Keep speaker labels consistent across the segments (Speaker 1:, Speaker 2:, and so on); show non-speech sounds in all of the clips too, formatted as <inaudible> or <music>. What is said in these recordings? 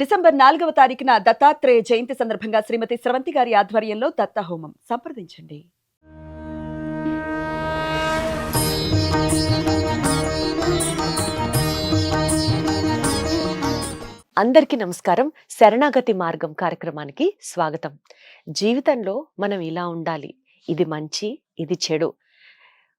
Speaker 1: December నాలుగవ తారీఖున దత్తాత్రేయ జయంతి సందర్భంగా శ్రీమతి స్రవంతి గారి ఆధ్వర్యంలో దత్త హోమం సంప్రదించండి.
Speaker 2: అందరికీ నమస్కారం. శరణాగతి మార్గం కార్యక్రమానికి స్వాగతం. జీవితంలో మనం ఇలా ఉండాలి. ఇది మంచి ఇది చెడు.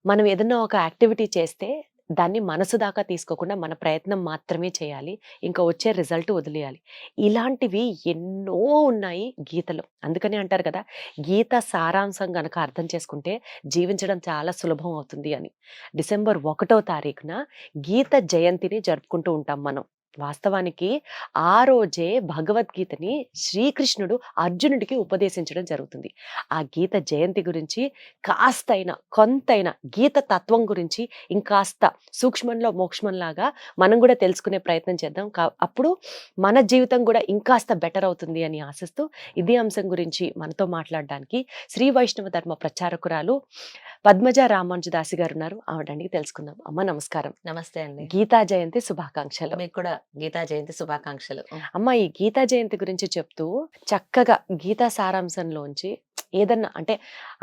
Speaker 2: మనం ఏదన్నా ఒక యాక్టివిటీ చేస్తే దాన్ని మనసు దాకా తీసుకోకుండా మన ప్రయత్నం మాత్రమే చేయాలి. ఇంకా వచ్చే రిజల్ట్ వదిలేయాలి. ఇలాంటివి ఎన్నో ఉన్నాయి గీతలో. అందుకనే అంటారు కదా గీత సారాంశం కనుక అర్థం చేసుకుంటే జీవించడం చాలా సులభం అవుతుంది అని. డిసెంబర్ ఒకటో తారీఖున గీత జయంతిని జరుపుకుంటూ ఉంటాం మనం. వాస్తవానికి ఆ రోజే భగవద్గీతని శ్రీకృష్ణుడు అర్జునుడికి ఉపదేశించడం జరుగుతుంది. ఆ గీత జయంతి గురించి కాస్తైన కొంతైన గీత తత్వం గురించి ఇంకాస్త సూక్ష్మంలో మోక్ష్మంలాగా మనం కూడా తెలుసుకునే ప్రయత్నం చేద్దాం. కా- అప్పుడు మన జీవితం కూడా ఇంకాస్త బెటర్ అవుతుంది అని ఆశిస్తూ ఇదే అంశం గురించి మనతో మాట్లాడడానికి శ్రీ వైష్ణవ ధర్మ ప్రచారకురాలు పద్మజ రామానుజదాసి గారు ఉన్నారు. ఆవిడని తెలుసుకుందాం. అమ్మ నమస్కారం.
Speaker 3: నమస్తే అండి.
Speaker 2: గీతా జయంతి శుభాకాంక్షలు.
Speaker 3: మీకు కూడా గీతా జయంతి శుభాకాంక్షలు.
Speaker 2: అమ్మ ఈ గీతా జయంతి గురించి చెప్తూ చక్కగా గీతా సారాంశంలోంచి ఏదన్నా అంటే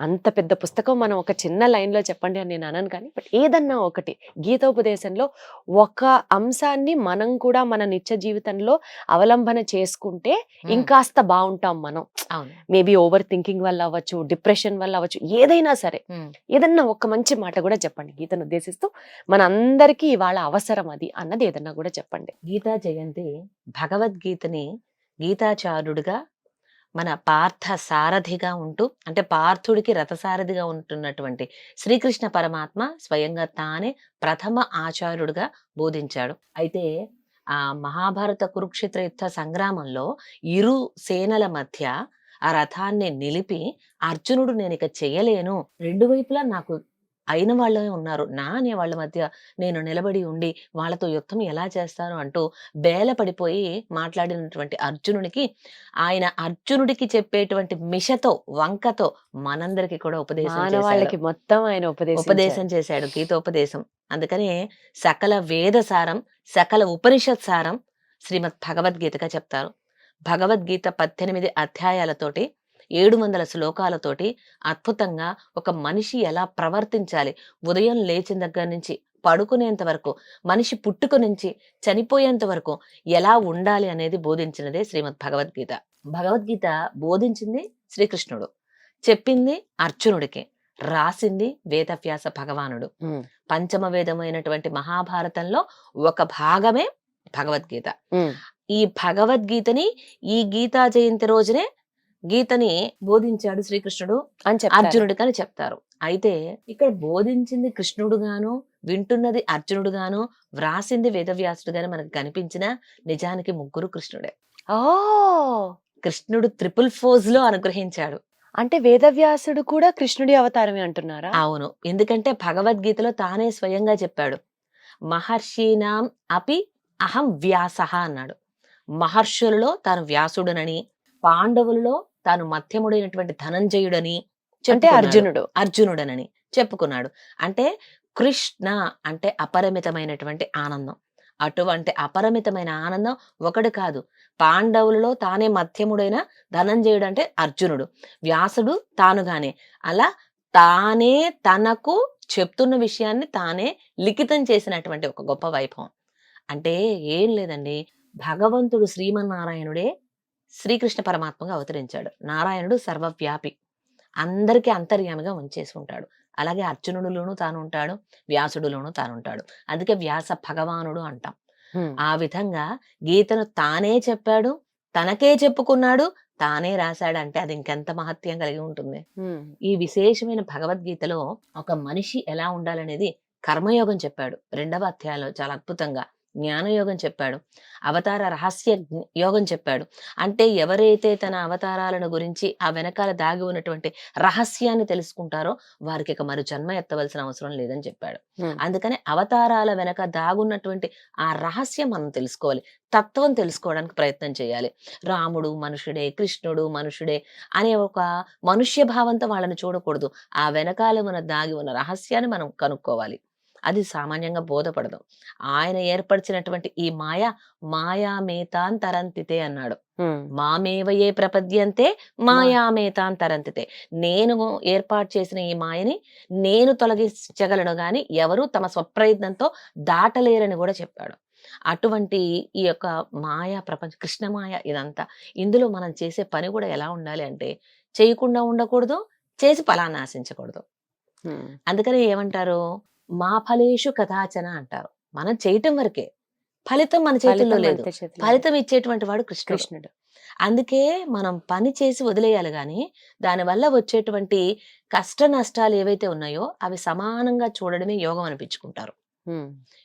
Speaker 2: అంత పెద్ద పుస్తకం మనం ఒక చిన్న లైన్లో చెప్పండి అని నేను అనను కానీ బట్ ఏదన్నా ఒకటి గీతోపదేశంలో ఒక అంశాన్ని మనం కూడా మన నిత్య జీవితంలో అవలంబన చేసుకుంటే ఇంకాస్త బాగుంటాం మనం. మేబీ ఓవర్ థింకింగ్ వల్ల అవ్వచ్చు డిప్రెషన్ వల్ల అవ్వచ్చు ఏదైనా సరే. ఏదన్నా ఒక మంచి మాట కూడా చెప్పండి గీతను ఉద్దేశిస్తూ. మన అందరికీ ఇవాళ అవసరం అది అన్నది ఏదన్నా కూడా చెప్పండి.
Speaker 3: గీతా జయంతి భగవద్గీతని గీతాచార్యుడిగా మన పార్థ సారథిగా ఉంటూ అంటే పార్థుడికి రథసారథిగా ఉంటున్నటువంటి శ్రీకృష్ణ పరమాత్మ స్వయంగా తానే ప్రథమ ఆచార్యుడిగా బోధించాడు. అయితే ఆ మహాభారత కురుక్షేత్ర యుద్ధ సంగ్రామంలో ఇరు సేనల మధ్య ఆ రథాన్ని నిలిపి అర్జునుడు నేను ఇక చేయలేను రెండు వైపులా నాకు అయిన వాళ్ళే ఉన్నారు. నా అనే వాళ్ళ మధ్య నేను నిలబడి ఉండి వాళ్ళతో యుద్ధం ఎలా చేస్తాను అంటూ బేల పడిపోయి మాట్లాడినటువంటి అర్జునునికి ఆయన అర్జునుడికి చెప్పేటువంటి మిషతో వంకతో మనందరికి కూడా ఉపదేశం.
Speaker 2: మానవాళ్ళకి మొత్తం ఆయన ఉపదేశం
Speaker 3: ఉపదేశం చేశాడు గీతోపదేశం. అందుకని సకల వేద సారం సకల ఉపనిషత్ సారం శ్రీమద్ భగవద్గీతగా చెప్తారు. భగవద్గీత పద్దెనిమిది అధ్యాయాలతోటి ఏడు వందల శ్లోకాలతోటి అద్భుతంగా ఒక మనిషి ఎలా ప్రవర్తించాలి? ఉదయం లేచిన దగ్గర నుంచి పడుకునేంత వరకు మనిషి పుట్టుక నుంచి చనిపోయేంత వరకు ఎలా ఉండాలి అనేది బోధించినదే శ్రీమద్ భగవద్గీత. భగవద్గీత బోధించింది శ్రీకృష్ణుడు. చెప్పింది అర్జునుడికి. రాసింది వేదవ్యాస భగవానుడు. పంచమ వేదమైనటువంటి మహాభారతంలో ఒక భాగమే భగవద్గీత. ఈ భగవద్గీతని ఈ గీతా జయంతి రోజునే గీతని బోధించాడు శ్రీకృష్ణుడు
Speaker 2: అని చెప్తారు.
Speaker 3: అర్జునుడికి అని చెప్తారు. అయితే ఇక్కడ బోధించింది కృష్ణుడు గాను వింటున్నది అర్జునుడు గాను వ్రాసింది వేదవ్యాసుడు గాను మనకు కనిపించిన నిజానికి ముగ్గురు కృష్ణుడే.
Speaker 2: ఓ!
Speaker 3: కృష్ణుడు త్రిపుల్ ఫోజ్లో అనుగ్రహించాడు.
Speaker 2: అంటే వేదవ్యాసుడు కూడా కృష్ణుడి అవతారమే అంటున్నారా?
Speaker 3: అవును. ఎందుకంటే భగవద్గీతలో తానే స్వయంగా చెప్పాడు. మహర్షీనాం అపి అహం వ్యాస అన్నాడు. మహర్షులలో తాను వ్యాసుడనని పాండవులలో తాను మధ్యముడైనటువంటి ధనంజయుడని
Speaker 2: అంటే. అర్జునుడు.
Speaker 3: అర్జునుడనని చెప్పుకున్నాడు. అంటే కృష్ణ అంటే అపరిమితమైనటువంటి ఆనందం. అటువంటి అపరిమితమైన ఆనందం ఒకడు కాదు. పాండవులలో తానే మధ్యముడైన ధనంజయుడు అంటే అర్జునుడు. వ్యాసుడు తానుగానే. అలా తానే తనకు చెప్తున్న విషయాన్ని తానే లిఖితం చేసినటువంటి ఒక గొప్ప వైభవం. అంటే ఏం లేదండి. భగవంతుడు శ్రీమన్నారాయణుడే శ్రీకృష్ణ పరమాత్మగా అవతరించాడు. నారాయణుడు సర్వవ్యాపి. అందరికీ అంతర్యామిగా ఉంచేసి ఉంటాడు అలాగే అర్జునుడులోను తాను ఉంటాడు వ్యాసుడులోను తాను ఉంటాడు అందుకే వ్యాస భగవానుడు అంటాం. ఆ విధంగా గీతను తానే చెప్పాడు తనకే చెప్పుకున్నాడు తానే రాశాడంటే అది ఇంకెంత మహత్యం కలిగి ఉంటుంది. ఈ విశేషమైన భగవద్గీతలో ఒక మనిషి ఎలా ఉండాలనేది కర్మయోగం చెప్పాడు. రెండవ అధ్యాయంలో చాలా అద్భుతంగా. జ్ఞానయోగం చెప్పాడు. అవతార రహస్య యోగం చెప్పాడు. అంటే ఎవరైతే తన అవతారాలను గురించి ఆ వెనకాల దాగి ఉన్నటువంటి రహస్యాన్ని తెలుసుకుంటారో వారికి ఇక మరి జన్మ ఎత్తవలసిన అవసరం లేదని చెప్పాడు. అందుకని అవతారాల వెనక దాగున్నటువంటి ఆ రహస్యం మనం తెలుసుకోవాలి. తత్వం తెలుసుకోవడానికి ప్రయత్నం చేయాలి. రాముడు మనుషుడే కృష్ణుడు మనుషుడే అనే ఒక మనుష్య భావంతో వాళ్ళని చూడకూడదు. ఆ వెనకాల మన దాగి ఉన్న రహస్యాన్ని మనం కనుక్కోవాలి. అది సామాన్యంగా బోధపడదు. ఆయన ఏర్పరిచినటువంటి ఈ మాయ మాయామేతాంతరంతితే అన్నాడు.
Speaker 2: ఉమ్,
Speaker 3: మామేవయే ప్రపద్యంతే మాయామేతాంతరంతితే నేను ఏర్పాటు చేసిన ఈ మాయని నేను తొలగించగలను గాని ఎవరు తమ స్వప్రయత్నంతో దాటలేరని కూడా చెప్పాడు. అటువంటి ఈ యొక్క మాయా ప్రపంచ కృష్ణమాయ ఇదంతా. ఇందులో మనం చేసే పని కూడా ఎలా ఉండాలి అంటే చేయకుండా ఉండకూడదు చేసి ఫలాన్ని ఆశించకూడదు. అందుకని ఏమంటారు? మా ఫలేషు కథాచన అంటారు. మనం చేయటం వరకే. ఫలితం మన చేతుల్లో లేదు.
Speaker 2: అంతే చేతిలో లేదు.
Speaker 3: ఫలితం ఇచ్చేటువంటి వాడు కృష్ణుడు.
Speaker 2: కృష్ణుడు.
Speaker 3: అందుకే మనం పని చేసి వదిలేయాలి గాని దానివల్ల వచ్చేటువంటి కష్ట నష్టాలు ఏవైతే ఉన్నాయో అవి సమానంగా చూడడమే యోగం అనిపించుకుంటారు.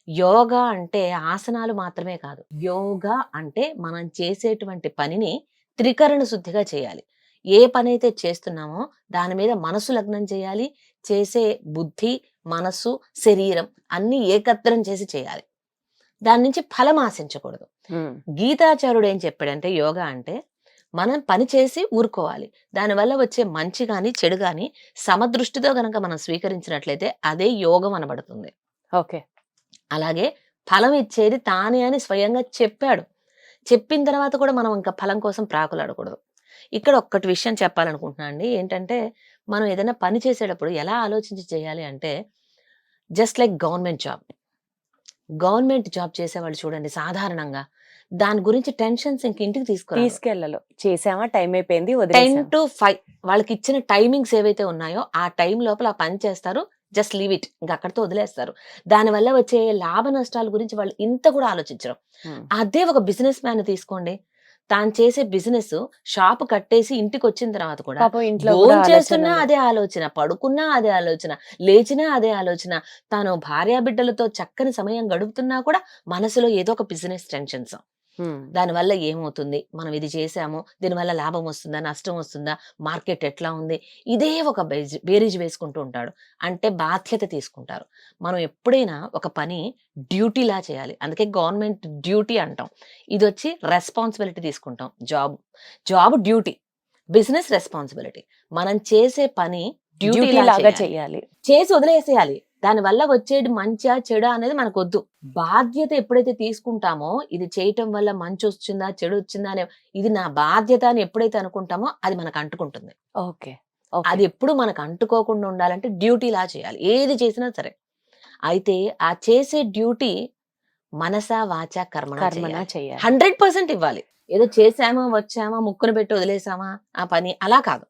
Speaker 3: యోగా అంటే ఆసనాలు మాత్రమే కాదు. యోగా అంటే మనం చేసేటువంటి పనిని త్రికరణ శుద్ధిగా చేయాలి. ఏ పని అయితే చేస్తున్నామో దాని మీద మనసు లగ్నం చేయాలి. చేసే బుద్ధి మనస్సు శరీరం అన్ని ఏకత్రం చేసి చేయాలి. దాని నుంచి ఫలం ఆశించకూడదు.
Speaker 2: ఉమ్,
Speaker 3: గీతాచార్యుడు ఏం చెప్పాడంటే యోగా అంటే మనం పని చేసి ఊరుకోవాలి. దానివల్ల వచ్చే మంచి గాని చెడు గాని సమదృష్టితో గనక మనం స్వీకరించినట్లయితే అదే యోగం అనబడుతుంది.
Speaker 2: ఓకే.
Speaker 3: అలాగే ఫలం ఇచ్చేది తానే అని స్వయంగా చెప్పాడు. చెప్పిన తర్వాత కూడా మనం ఇంకా ఫలం కోసం ప్రాకులాడకూడదు. ఇక్కడ ఒక్కటి విషయం చెప్పాలనుకుంటున్నా అండి. ఏంటంటే మనం ఏదైనా పని చేసేటప్పుడు ఎలా ఆలోచించి చేయాలి అంటే just like government job. Government job చేసేవాళ్ళు చూడండి సాధారణంగా. దాని గురించి టెన్షన్స్ ఇంక ఇంటికి తీసుకురా
Speaker 2: తీసుకెళ్ళలు చేసామా టైం అయిపోయింది
Speaker 3: టెన్ టు ఫైవ్ వాళ్ళకి ఇచ్చిన టైమింగ్స్ ఏవైతే ఉన్నాయో ఆ టైం లోపల ఆ పని చేస్తారు జస్ట్ లీవ్ ఇట్ ఇంకా అక్కడితో వదిలేస్తారు. దానివల్ల వచ్చే లాభ నష్టాల గురించి వాళ్ళు ఇంత కూడా ఆలోచించరు. అదే ఒక బిజినెస్ మ్యాన్ తీసుకోండి. తాను చేసే బిజినెస్ షాప్ కట్టేసి ఇంటికి వచ్చిన తర్వాత కూడా భోజనం చేస్తున్నా. అదే ఆలోచన పడుకున్నా అదే ఆలోచన లేచినా అదే ఆలోచన తాను భార్యా బిడ్డలతో చక్కని సమయం గడుపుతున్నా కూడా మనసులో ఏదో ఒక బిజినెస్ టెన్షన్స్ దానివల్ల ఏమవుతుంది? మనం ఇది చేసాము. దీనివల్ల లాభం వస్తుందా? నష్టం వస్తుందా? మార్కెట్ ఎట్లా ఉంది? ఇదే ఒక బేజ్- బేరీజ్ వేసుకుంటూ ఉంటాడు. అంటే బాధ్యత తీసుకుంటారు. మనం ఎప్పుడైనా ఒక పని డ్యూటీలా చేయాలి. అందుకే గవర్నమెంట్ డ్యూటీ అంటాం. ఇది వచ్చి రెస్పాన్సిబిలిటీ తీసుకుంటాం. Job job duty business responsibility. మనం చేసే పని డ్యూటీ
Speaker 2: లాగా చెయ్యాలి
Speaker 3: చేసి వదిలేసేయాలి. దానివల్ల వచ్చేది మంచా చెడా అనేది మనకు వద్దు బాధ్యత ఎప్పుడైతే తీసుకుంటామో ఇది చేయటం వల్ల మంచి వచ్చిందా చెడు వచ్చిందా అనే ఇది నా బాధ్యత అని ఎప్పుడైతే అనుకుంటామో అది మనకు అంటుకుంటుంది.
Speaker 2: ఓకే.
Speaker 3: అది ఎప్పుడు మనకు అంటుకోకుండా ఉండాలంటే డ్యూటీలా చేయాలి. ఏది చేసినా సరే. అయితే ఆ చేసే డ్యూటీ మనసా వాచ కర్మణ
Speaker 2: కర్మన చెయ్యాలి
Speaker 3: హండ్రెడ్ పర్సెంట్ ఇవ్వాలి. ఏదో చేసామా వచ్చామా ముక్కును పెట్టి వదిలేసామా ఆ పని అలా కాదు.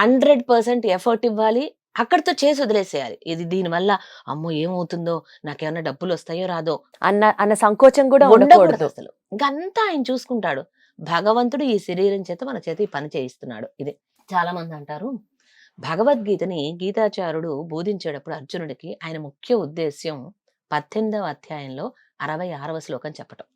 Speaker 3: హండ్రెడ్ పర్సెంట్ ఎఫర్ట్ ఇవ్వాలి. అక్కడితో చేసి వదిలేసేయాలి. ఇది దీనివల్ల అమ్మో! ఏమవుతుందో? నాకేమన్నా డబ్బులు వస్తాయో రాదో?
Speaker 2: అన్న అన్న సంకోచం కూడా
Speaker 3: ఉండకూడదు. అసలు ఇంకంతా ఆయన చూసుకుంటాడు. భగవంతుడు ఈ శరీరం చేత మన చేత ఈ పని చేయిస్తున్నాడు. ఇది చాలా మంది అంటారు. భగవద్గీతని గీతాచార్యుడు బోధించేటప్పుడు అర్జునుడికి ఆయన ముఖ్య ఉద్దేశ్యం పద్దెనిమిదవ అధ్యాయంలో అరవై ఆరవ శ్లోకం చెప్పటం.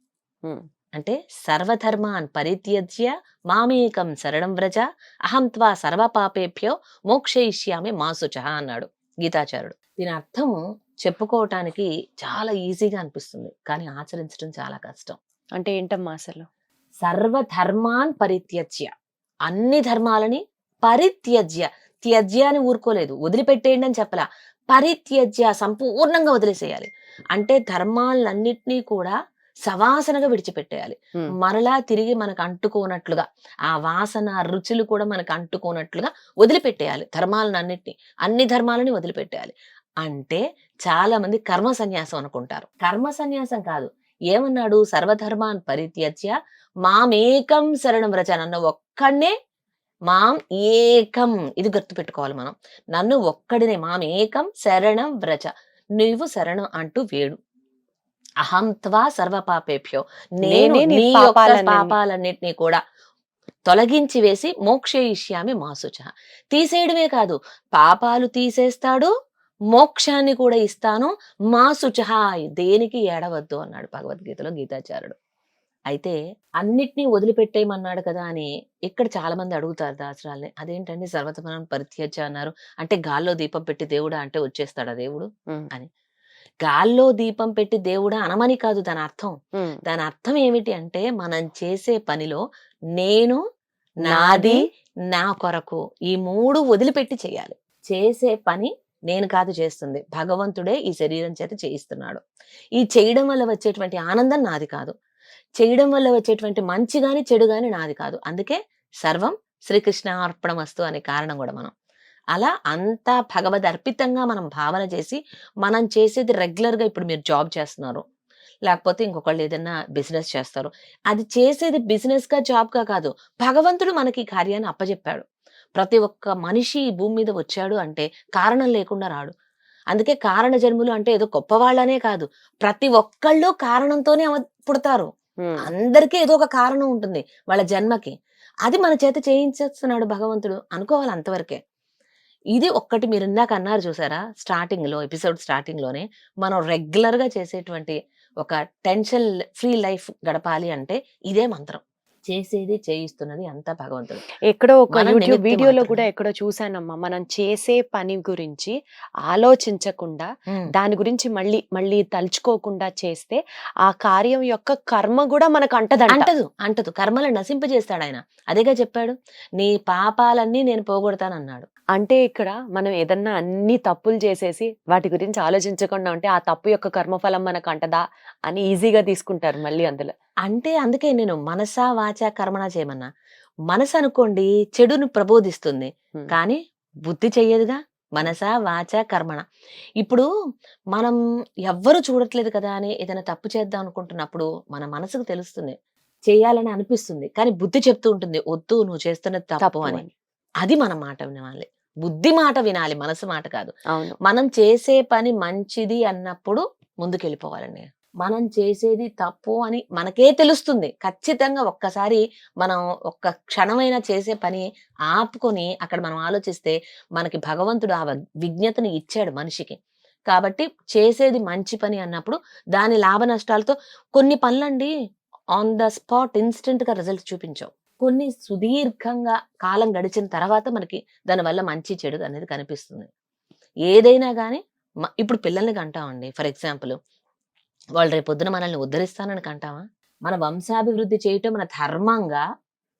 Speaker 3: అంటే సర్వధర్మాన్ పరిత్యజ్య మామేకం శరణం వ్రజ అహం త్వా సర్వపాపేభ్యో మోక్షయిష్యామి మాసుచ అన్నాడు గీతాచార్యుడు. దీని అర్థము చెప్పుకోవటానికి చాలా ఈజీగా అనిపిస్తుంది కానీ ఆచరించడం చాలా కష్టం.
Speaker 2: అంటే ఏంటమ్మా అసలు?
Speaker 3: సర్వధర్మాన్ పరిత్యజ్య. అన్ని ధర్మాలని పరిత్యజ్య. త్యజ్య అని ఊరుకోలేదు వదిలిపెట్టేయండి అని చెప్పలా. పరిత్యజ్య సంపూర్ణంగా వదిలేసేయాలి. అంటే ధర్మాలన్నిటినీ కూడా సవాసనగా విడిచిపెట్టేయాలి. మరలా తిరిగి మనకు అంటుకోనట్లుగా ఆ వాసన రుచులు కూడా మనకు అంటుకోనట్లుగా వదిలిపెట్టేయాలి. ధర్మాలను అన్నిటిని అన్ని ధర్మాలని వదిలిపెట్టేయాలి. అంటే చాలా మంది కర్మ సన్యాసం అనుకుంటారు. కర్మ సన్యాసం కాదు. ఏమన్నాడు? సర్వధర్మాన్ పరిత్యజ్య మామేకం శరణం వ్రజ. నన్ను ఒక్కడనే మాం ఏకం. ఇది గుర్తు పెట్టుకోవాలి మనం. నన్ను ఒక్కడినే మాం ఏకం శరణం వ్రజ. నువ్వు శరణం అంటూ వేడు అహం త్వా సర్వపాపేభ్యో. నేను
Speaker 2: నేనే నీ
Speaker 3: యొక్క
Speaker 2: పాపాలన్నీ-
Speaker 3: పాపాలన్నిటినీ కూడా తొలగించి వేసి మోక్షయిష్యామి మాసుచ. తీసేయడమే కాదు పాపాలు తీసేస్తాడు మోక్షాన్ని కూడా ఇస్తాను మా శుచ దేనికి ఏడవద్దు అన్నాడు భగవద్గీతలో గీతాచార్యుడు. అయితే అన్నిటినీ వదిలిపెట్టేయమన్నాడు కదా అని ఇక్కడ చాలా మంది అడుగుతారు దాసరాల్ని. అదేంటండి సర్వతమనం పరిత్యజ అన్నారు? అంటే గాల్లో దీపం పెట్టి దేవుడా అంటే వచ్చేస్తాడా దేవుడు?
Speaker 2: ఉమ్,
Speaker 3: గాల్లో దీపం పెట్టి దేవుడా అనమని కాదు దాని అర్థం. దాని అర్థం ఏమిటి అంటే మనం చేసే పనిలో నేను నాది నా కొరకు ఈ మూడు వదిలిపెట్టి చేయాలి. చేసే పని నేను కాదు చేస్తుంది. భగవంతుడే ఈ శరీరం చేత చేయిస్తున్నాడు. ఈ చేయడం వల్ల వచ్చేటువంటి ఆనందం నాది కాదు. చేయడం వల్ల వచ్చేటువంటి మంచి గాని చెడు గాని నాది కాదు. అందుకే సర్వం శ్రీకృష్ణ అర్పణమస్తు అనే కారణం కూడా మనం. అలా అంతా భగవద్ అర్పితంగా మనం భావన చేసి మనం చేసేది రెగ్యులర్గా ఇప్పుడు మీరు జాబ్ చేస్తున్నారు. లేకపోతే ఇంకొకళ్ళు ఏదైనా బిజినెస్ చేస్తారు. అది చేసేది బిజినెస్గా జాబ్గా కాదు. భగవంతుడు మనకి ఈ కార్యాన్ని అప్పచెప్పాడు ప్రతి ఒక్క మనిషి ఈ భూమి మీద వచ్చాడు అంటే కారణం లేకుండా రాడు. అందుకే కారణ జన్ములు అంటే ఏదో గొప్పవాళ్ళనే కాదు. ప్రతి ఒక్కళ్ళు కారణంతోనే పుడతారు. అందరికీ ఏదో ఒక కారణం ఉంటుంది వాళ్ళ జన్మకి. అది మన చేత చేయించేస్తున్నాడు భగవంతుడు. అనుకోవాలి అంతవరకే. ఇది ఒక్కటి మీరు ఇందాక అన్నారు చూసారా? స్టార్టింగ్లో ఎపిసోడ్ స్టార్టింగ్లోనే మనం రెగ్యులర్గా చేసేటువంటి ఒక టెన్షన్ ఫ్రీ లైఫ్ గడపాలి అంటే ఇదే మంత్రం. చేసేది చేయిస్తున్నది అంతా భగవంతుడు.
Speaker 2: ఎక్కడో ఒక యూట్యూబ్ వీడియోలో. కూడా ఎక్కడో చూసానమ్మా మనం చేసే పని గురించి ఆలోచించకుండా దాని గురించి మళ్ళీ మళ్ళీ తలుచుకోకుండా చేస్తే ఆ కార్యం యొక్క కర్మ కూడా మనకు అంటదంట.
Speaker 3: అంటదు అంటదు. కర్మలను నశింపజేస్తాడు ఆయన. అదేగా చెప్పాడు నీ పాపాలన్నీ నేను పోగొడతానన్నాడు.
Speaker 2: అంటే ఇక్కడ మనం ఏదన్నా అన్ని తప్పులు చేసేసి వాటి గురించి ఆలోచించకుండా ఉంటే ఆ తప్పు యొక్క కర్మఫలం మనకు అంటదా అని ఈజీగా తీసుకుంటారు మళ్ళీ అందులో.
Speaker 3: అంటే అందుకే నేను మనసా వాచా కర్మణ చేయమన్నా. మనసు అనుకోండి చెడును ప్రబోధిస్తుంది. కానీ బుద్ధి చెయ్యదుగా? మనసా వాచా కర్మణ. ఇప్పుడు మనం ఎవ్వరు చూడట్లేదు కదా అని ఏదైనా తప్పు చేద్దాం అనుకుంటున్నప్పుడు మన మనసుకు తెలుస్తుంది. చేయాలని అనిపిస్తుంది. కానీ బుద్ధి చెప్తూ ఉంటుంది వద్దు నువ్వు చేస్తున్నది తప్పు అని. అది మన మాట వినాలి. బుద్ధి మాట వినాలి మనసు మాట కాదు.
Speaker 2: అవును.
Speaker 3: మనం చేసే పని మంచిది అన్నప్పుడు ముందుకెళ్ళిపోవాలండి. మనం చేసేది తప్పు అని మనకే తెలుస్తుంది. ఖచ్చితంగా ఒక్కసారి మనం ఒక్క క్షణమైనా చేసే పని ఆపుకొని అక్కడ మనం ఆలోచిస్తే మనకి భగవంతుడు ఆ విజ్ఞతని ఇచ్చాడు మనిషికి. కాబట్టి చేసేది మంచి పని అన్నప్పుడు దాని లాభ నష్టాలతో కొన్ని పనులండి ఆన్ ద స్పాట్ ఇన్స్టెంట్గా రిజల్ట్ చూపించవు. కొన్ని సుదీర్ఘంగా కాలం గడిచిన తర్వాత మనకి దానివల్ల మంచి చెడు అనేది కనిపిస్తుంది. ఏదైనా కానీ ఇప్పుడు పిల్లల్ని కంటామండి. ఫర్ ఎగ్జాంపుల్ వాళ్ళు రేపు పొద్దున మనల్ని ఉద్ధరిస్తానని కంటామా మన వంశాభివృద్ధి చేయటం మన ధర్మంగా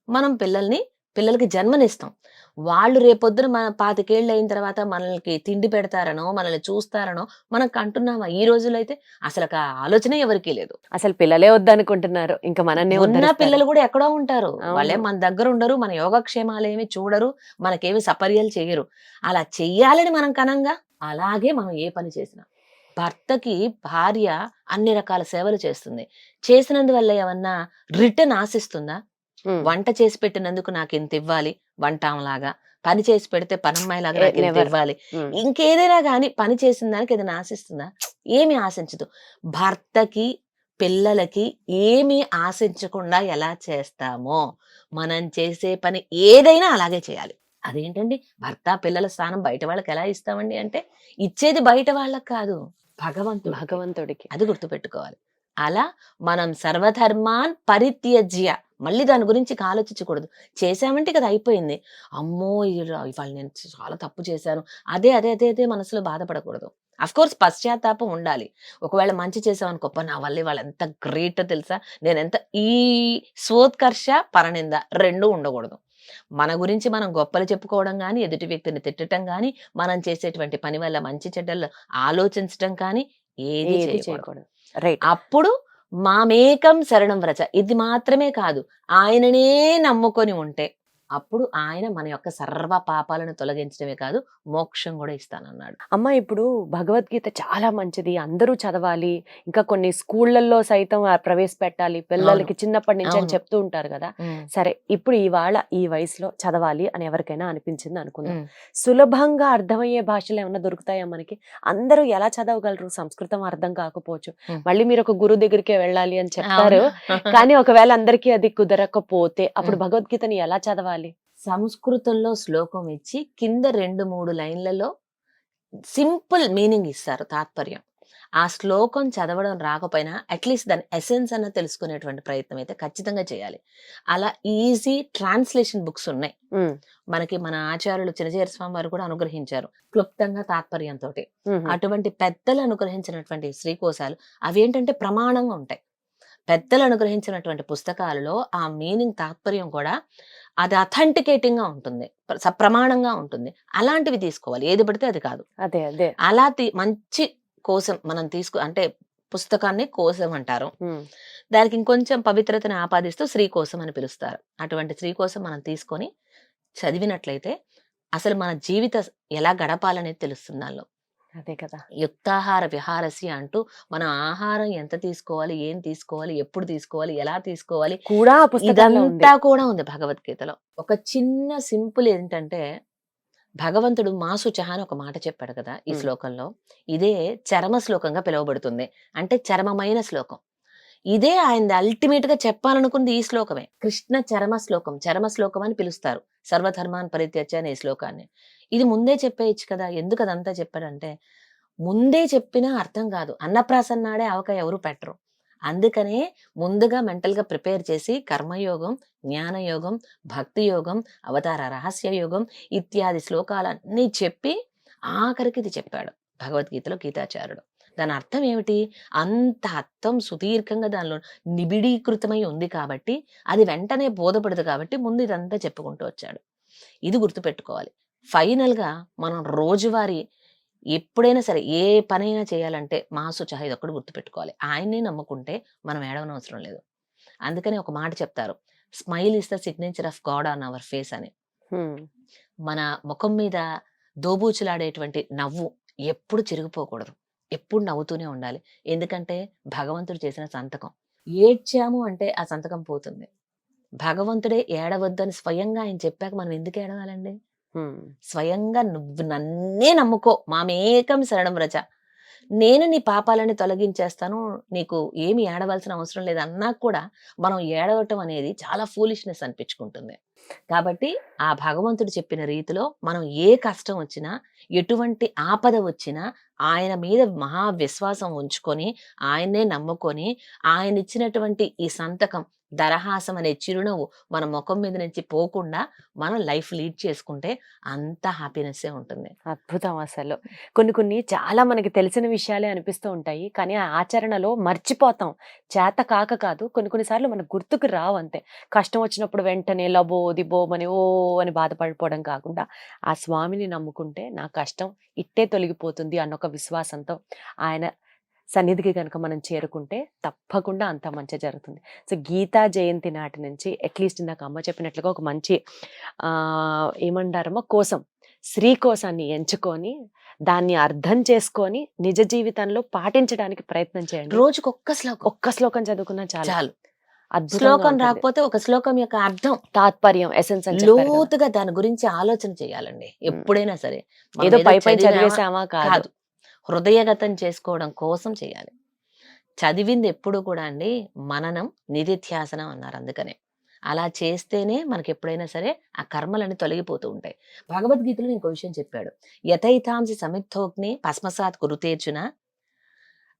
Speaker 3: మనం పిల్లల్ని పిల్లలకి జన్మనిస్తాం. వాళ్ళు రేపొద్దున మన పాతికేళ్ళు అయిన తర్వాత మనల్ని తిండి పెడతారనో మనల్ని చూస్తారనో మనం కంటున్నామా ఈ రోజుల్లో అయితే అసలు ఆ ఆలోచన ఎవరికీ లేదు.
Speaker 2: అసలు పిల్లలే వద్దనుకుంటున్నారు. ఇంకా మనన్నే
Speaker 3: ఉన్న. పిల్లలు కూడా ఎక్కడో ఉంటారు. వాళ్ళే మన దగ్గర ఉండరు మన యోగక్షేమాలు ఏమి చూడరు మనకేమి సపర్యలు చేయరు. అలా చెయ్యాలని మనం కనంగా అలాగే మనం ఏ పని చేసినా. భర్తకి భార్య అన్ని రకాల సేవలు చేస్తుంది. చేసినందువల్ల ఏమన్నా రిటర్న్ ఆశిస్తుందా. వంట చేసి పెట్టినందుకు నాకు ఇంత ఇవ్వాలి వంట లాగా పని చేసి పెడితే పనమ్మాయిలాగా నాకు ఇంత. ఇవ్వాలి. ఇంకేదైనా కానీ పని చేసిన దానికి ఏదైనా ఆశిస్తుందా? ఏమి ఆశించదు. భర్తకి పిల్లలకి ఏమీ ఆశించకుండా ఎలా చేస్తామో మనం చేసే పని ఏదైనా అలాగే చేయాలి. అదేంటండి? భర్త పిల్లల స్థానం బయట వాళ్ళకి ఎలా ఇస్తామండి అంటే ఇచ్చేది బయట వాళ్ళకి కాదు భగవంతుడు
Speaker 2: భగవంతుడికి.
Speaker 3: అది గుర్తుపెట్టుకోవాలి. అలా మనం సర్వధర్మాన్ పరిత్యజ్య మళ్ళీ దాని గురించి ఆలోచించకూడదు. చేసామంటే కదా అయిపోయింది. అమ్మో! ఇవాళ నేను చాలా తప్పు చేశాను. అదే అదే అదే అదే మనసులో బాధపడకూడదు. అఫ్ కోర్స్ పశ్చాత్తాపం ఉండాలి. ఒకవేళ మంచి చేసామని గొప్ప నా వల్ల వాళ్ళు ఎంత గ్రేట్ తెలుసా? నేను ఎంత ఈ స్వోత్కర్ష పరనింద రెండు ఉండకూడదు. మన గురించి మనం గొప్పలు చెప్పుకోవడం కానీ ఎదుటి వ్యక్తిని తిట్టడం కానీ మనం చేసేటువంటి పని వల్ల మంచి చెడ్డలు ఆలోచించడం కానీ ఏది చేయకూడదు.
Speaker 2: చేయకూడదు. రైట్
Speaker 3: అప్పుడు మామేకం శరణం వ్రజ. ఇది మాత్రమే కాదు ఆయననే నమ్ముకొని ఉంటే. అప్పుడు ఆయన మన యొక్క సర్వ పాపాలను తొలగించడమే కాదు మోక్షం కూడా ఇస్తానన్నాడు.
Speaker 2: అమ్మ ఇప్పుడు భగవద్గీత చాలా మంచిది. అందరూ చదవాలి. ఇంకా కొన్ని స్కూళ్ళల్లో సైతం ప్రవేశపెట్టాలి. పిల్లలకి చిన్నప్పటి నుంచి అని. చెప్తూ ఉంటారు కదా. సరే ఇప్పుడు ఇవాళ ఈ వయసులో చదవాలి అని ఎవరికైనా అనిపించింది అనుకుందాం. సులభంగా అర్థమయ్యే భాషలు ఏమైనా దొరుకుతాయా మనకి? అందరూ ఎలా చదవగలరు? సంస్కృతం అర్థం కాకపోవచ్చు. మళ్ళీ మీరు ఒక గురువు దగ్గరికి వెళ్ళాలి అని చెప్తారు? కానీ ఒకవేళ అందరికీ అది కుదరకపోతే అప్పుడు. భగవద్గీతని ఎలా చదవాలి?
Speaker 3: సంస్కృతంలో శ్లోకం ఇచ్చి కింద రెండు మూడు లైన్లలో సింపుల్ మీనింగ్ ఇస్తారు తాత్పర్యం. ఆ శ్లోకం చదవడం రాకపోయినా అట్లీస్ట్ దాని ఎసెన్స్ అన్న తెలుసుకునేటువంటి ప్రయత్నం అయితే ఖచ్చితంగా చేయాలి. అలా ఈజీ ట్రాన్స్లేషన్ బుక్స్ ఉన్నాయి. మనకి మన ఆచార్యులు చినజీర స్వామి వారు కూడా అనుగ్రహించారు క్లుప్తంగా తాత్పర్యంతో. అటువంటి పెద్దలు అనుగ్రహించినటువంటి శ్రీకోశాలు అవి ఏంటంటే ప్రమాణంగా ఉంటాయి. పెద్దలు అనుగ్రహించినటువంటి పుస్తకాలలో ఆ మీనింగ్ తాత్పర్యం కూడా అది అథెంటికేటింగ్గా ఉంటుంది. ప్ర- సప్రమాణంగా ఉంటుంది. అలాంటివి తీసుకోవాలి. ఏది పడితే అది కాదు.
Speaker 2: అదే అదే.
Speaker 3: అలా తీ- మంచి కోసం మనం తీసుకు అంటే పుస్తకాన్ని కోసం అంటారు దానికి ఇంకొంచెం పవిత్రతను ఆపాదిస్తూ శ్రీ కోసం అని పిలుస్తారు. అటువంటి శ్రీ కోసం మనం తీసుకొని చదివినట్లయితే అసలు మన జీవిత ఎలా గడపాలనేది తెలుస్తుంది దానిలో.
Speaker 2: అదే కదా!
Speaker 3: యుక్తాహార విహారసి అంటూ మనం ఆహారం ఎంత తీసుకోవాలి ఏం తీసుకోవాలి ఎప్పుడు తీసుకోవాలి ఎలా తీసుకోవాలి
Speaker 2: కూడా
Speaker 3: ఇదంతా కూడా ఉంది భగవద్గీతలో. ఒక చిన్న సింపుల్ ఏంటంటే భగవంతుడు మాసు చహా అని ఒక మాట చెప్పాడు కదా ఈ. శ్లోకంలో. ఇదే చరమ శ్లోకంగా పిలువబడుతుంది. అంటే చరమమైన శ్లోకం. ఇదే ఆయన అల్టిమేట్గా చెప్పాలనుకుంది ఈ శ్లోకమే. కృష్ణ చరమ శ్లోకం చరమ శ్లోకం అని పిలుస్తారు. సర్వధర్మాన్ పరిత్యజ అనే శ్లోకాన్ని. ఇది ముందే చెప్పేయచ్చు కదా ఎందుకు అదంతా చెప్పాడంటే ముందే చెప్పినా అర్థం కాదు. అన్నప్రాసన్నాడే అవక ఎవరు పెట్టరు. అందుకనే ముందుగా మెంటల్గా ప్రిపేర్ చేసి కర్మయోగం జ్ఞానయోగం భక్తి యోగం అవతార రహస్య యోగం ఇత్యాది శ్లోకాలన్నీ చెప్పి ఆఖరికి ఇది చెప్పాడు భగవద్గీతలో గీతాచార్యుడు. దాని అర్థం ఏమిటి? అంత అర్థం సుదీర్ఘంగా దానిలో నిబిడీకృతమై ఉంది కాబట్టి అది వెంటనే బోధపడదు కాబట్టి ముందు ఇదంతా చెప్పుకుంటూ వచ్చాడు. ఇది గుర్తుపెట్టుకోవాలి. ఫైనల్గా మనం రోజువారీ ఎప్పుడైనా సరే ఏ పనైనా చేయాలంటే మాసు చహ ఇది ఒక్కటి గుర్తుపెట్టుకోవాలి. ఆయన్నే నమ్ముకుంటే మనం ఏడవనవసరం లేదు. అందుకని ఒక మాట చెప్తారు. Smile is the signature of God on our face అని. మన ముఖం మీద దోబూచులాడేటువంటి నవ్వు ఎప్పుడు చిరిగిపోకూడదు. ఎప్పుడు నవ్వుతూనే ఉండాలి. ఎందుకంటే భగవంతుడు చేసిన సంతకం. ఏడ్చాము అంటే ఆ సంతకం పోతుంది. భగవంతుడే ఏడవద్దని స్వయంగా ఆయన చెప్పాక మనం ఎందుకు ఏడవాలండి? స్వయంగా నువ్వు నన్నే నమ్ముకో. మామేకం శరణం రచ నేను నీ పాపాలని తొలగించేస్తాను. నీకు ఏమి ఏడవలసిన అవసరం లేదు అన్నా కూడా మనం ఏడవటం అనేది చాలా ఫూలిష్నెస్ అనిపించుకుంటుంది. కాబట్టి ఆ భగవంతుడు చెప్పిన రీతిలో మనం ఏ కష్టం వచ్చినా ఎటువంటి ఆపద వచ్చినా ఆయన మీద మహా విశ్వాసం ఉంచుకొని ఆయన్నే నమ్ముకొని ఆయన ఇచ్చినటువంటి ఈ సంతకం దరహాసం అనే చిరునవ్వు మన ముఖం మీద నుంచి పోకుండా మనం లైఫ్ లీడ్ చేసుకుంటే అంత హ్యాపీనెస్ ఉంటుంది.
Speaker 2: అద్భుతం అసలు. కొన్ని కొన్ని చాలా మనకి తెలిసిన విషయాలే అనిపిస్తూ ఉంటాయి. కానీ ఆ ఆచరణలో మర్చిపోతాం. చేత కాక కాదు కొన్ని కొన్నిసార్లు మనకు గుర్తుకు రావు అంతే. కష్టం వచ్చినప్పుడు వెంటనే లబో దిబోమని ఓ అని బాధపడిపోవడం కాకుండా ఆ స్వామిని నమ్ముకుంటే నా కష్టం ఇట్టే తొలగిపోతుంది అన్న ఒక విశ్వాసంతో ఆయన సన్నిధికి కనుక మనం చేరుకుంటే తప్పకుండా అంత మంచి జరుగుతుంది. సో గీతా జయంతి నాటి నుంచి అట్లీస్ట్ ఇందాక అమ్మ చెప్పినట్లుగా ఒక మంచి ఏమంటారమ్మో కోసం శ్రీ కోసాన్ని ఎంచుకొని దాన్ని అర్థం చేసుకొని నిజ జీవితంలో పాటించడానికి ప్రయత్నం చేయండి.
Speaker 3: రోజుకి ఒక్క శ్లోకం.
Speaker 2: ఒక్క శ్లోకం చదువుకున్నా చాలు.
Speaker 3: శ్లోకం. రాకపోతే ఒక శ్లోకం యొక్క అర్థం
Speaker 2: తాత్పర్యం ఎసెన్స్
Speaker 3: లోతుగా దాని గురించి ఆలోచన చేయాలండి ఎప్పుడైనా సరే.
Speaker 2: ఏదో పై పై? చదివేసామా కాదు.
Speaker 3: హృదయగతం చేసుకోవడం కోసం చేయాలి. చదివింది ఎప్పుడు కూడా అండి మననం నిధిధ్యాసనం అన్నారు అందుకనే. అలా చేస్తేనే మనకి ఎప్పుడైనా సరే ఆ కర్మలన్నీ తొలగిపోతూ ఉంటాయి. భగవద్గీతలో ఇంకో విషయం చెప్పాడు. యథైతాంసి సమిద్ధోగ్ని భస్మసాత్ కురుతేర్చున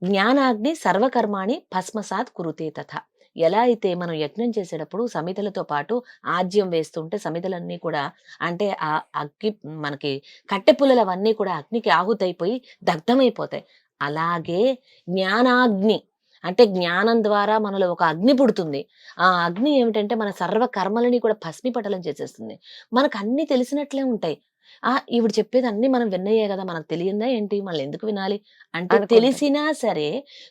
Speaker 3: జ్ఞానాగ్ని సర్వకర్మాణి భస్మసాత్ కురుతే తథ. ఎలా అయితే మనం యజ్ఞం చేసేటప్పుడు సమితలతో పాటు ఆజ్యం వేస్తుంటే సమితలన్నీ కూడా అంటే ఆ అగ్గి మనకి కట్టె పుల్లలు అవన్నీ కూడా అగ్నికి ఆహుతైపోయి దగ్ధమైపోతాయి. అలాగే జ్ఞానాగ్ని అంటే జ్ఞానం ద్వారా మనలో ఒక అగ్ని పుడుతుంది. ఆ అగ్ని ఏమిటంటే మన సర్వ కర్మలని కూడా భస్మీపటలం చేసేస్తుంది. మనకు అన్ని తెలిసినట్లే ఉంటాయి. ఆ! ఈవిడ చెప్పేది అన్ని మనం విన్నయ్యే కదా! మనకు తెలియందా ఏంటి? మళ్ళీ ఎందుకు వినాలి? అంటే
Speaker 2: అనుకుంటాం.
Speaker 3: తెలిసినా సరే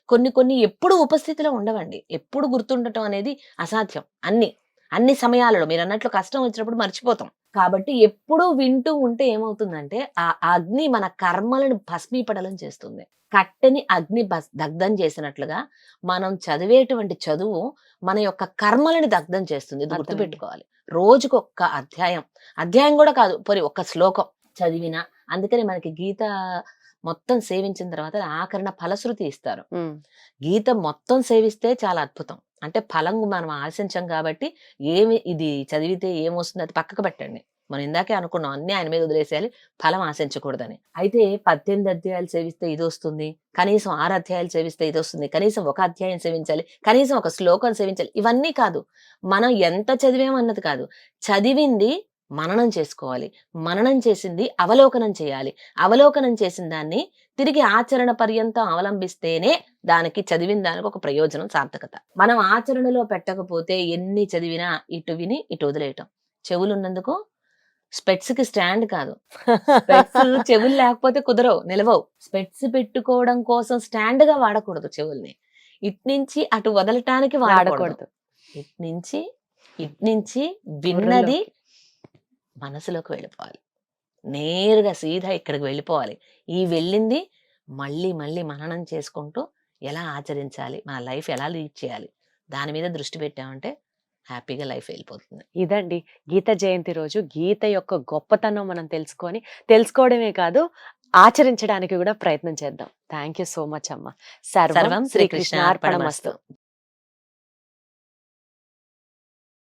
Speaker 3: కొన్ని కొన్ని ఎప్పుడు ఉపస్థితిలో ఉండవండి. ఎప్పుడు గుర్తుండటం అనేది అసాధ్యం. అన్ని అన్ని సమయాలలో. మీరు అన్నట్లు కష్టం వచ్చినప్పుడు మర్చిపోతాం. కాబట్టి ఎప్పుడు వింటూ ఉంటే ఏమవుతుందంటే ఆ అగ్ని మన కర్మలను భస్మీపడలం చేస్తుంది. కట్టెని అగ్ని భస్- దగ్ధం చేసినట్లుగా మనం చదివేటువంటి చదువు మన యొక్క కర్మలని దగ్ధం చేస్తుంది. ఇది
Speaker 2: అర్థమైంది.
Speaker 3: గుర్తుపెట్టుకోవాలి. రోజుకు ఒక్క అధ్యాయం. అధ్యాయం కూడా కాదు పోనీ ఒక్క శ్లోకం చదివినా అందుకని మనకి గీత మొత్తం సేవించిన తర్వాత ఆకరణ ఫలశ్రుతి ఇస్తారు. గీత మొత్తం సేవిస్తే చాలా అద్భుతం. అంటే ఫలం మనం ఆశించం కాబట్టి ఏమి ఇది చదివితే ఏమొస్తుంది అది పక్కకు పెట్టండి. మనం ఇందాకే అనుకున్నాం అన్ని ఆయన మీద వదిలేసేయాలి ఫలం ఆశించకూడదని. అయితే పద్దెనిమిది అధ్యాయాలు సేవిస్తే ఇది వస్తుంది కనీసం ఆరు అధ్యాయాలు సేవిస్తే ఇది వస్తుంది కనీసం ఒక అధ్యాయం సేవించాలి కనీసం ఒక శ్లోకం సేవించాలి ఇవన్నీ కాదు. మనం ఎంత చదివామన్నది కాదు. చదివింది మననం చేసుకోవాలి మననం చేసింది అవలోకనం చేయాలి. అవలోకనం చేసిన దాన్ని తిరిగి ఆచరణ పర్యంతం అవలంబిస్తేనే దానికి చదివిన దానికి ఒక ప్రయోజనం సార్థకత. మనం ఆచరణలో పెట్టకపోతే ఎన్ని చదివినా ఇటు విని ఇటు వదిలేయటం. చెవులు ఉన్నందుకు స్పెట్స్కి స్టాండ్ కాదు. <laughs> చెవులు లేకపోతే కుదరవు నిలవవు. స్పెట్స్ పెట్టుకోవడం కోసం స్టాండ్గా వాడకూడదు చెవుల్ని. ఇటు నుంచి అటు వదలటానికి వాడకూడదు.
Speaker 2: వాడకూడదు.
Speaker 3: ఇటు నుంచి ఇటు నుంచి విన్నది మనసులోకి వెళ్ళిపోవాలి. నేరుగా సీదా ఇక్కడికి వెళ్ళిపోవాలి. ఈ వెళ్ళింది మళ్ళీ మళ్ళీ మననం చేసుకుంటూ ఎలా ఆచరించాలి మన లైఫ్ ఎలా లీడ్ చేయాలి దాని మీద దృష్టి పెట్టామంటే హ్యాపీగా లైఫ్ వెళ్ళిపోతుంది.
Speaker 2: ఇదండి. గీత జయంతి రోజు గీత యొక్క గొప్పతనం మనం తెలుసుకొని తెలుసుకోవడమే కాదు ఆచరించడానికి కూడా ప్రయత్నం చేద్దాం. థ్యాంక్ యూ సో మచ్ అమ్మ. సర్వం శ్రీకృష్ణ
Speaker 3: అర్పణమస్తు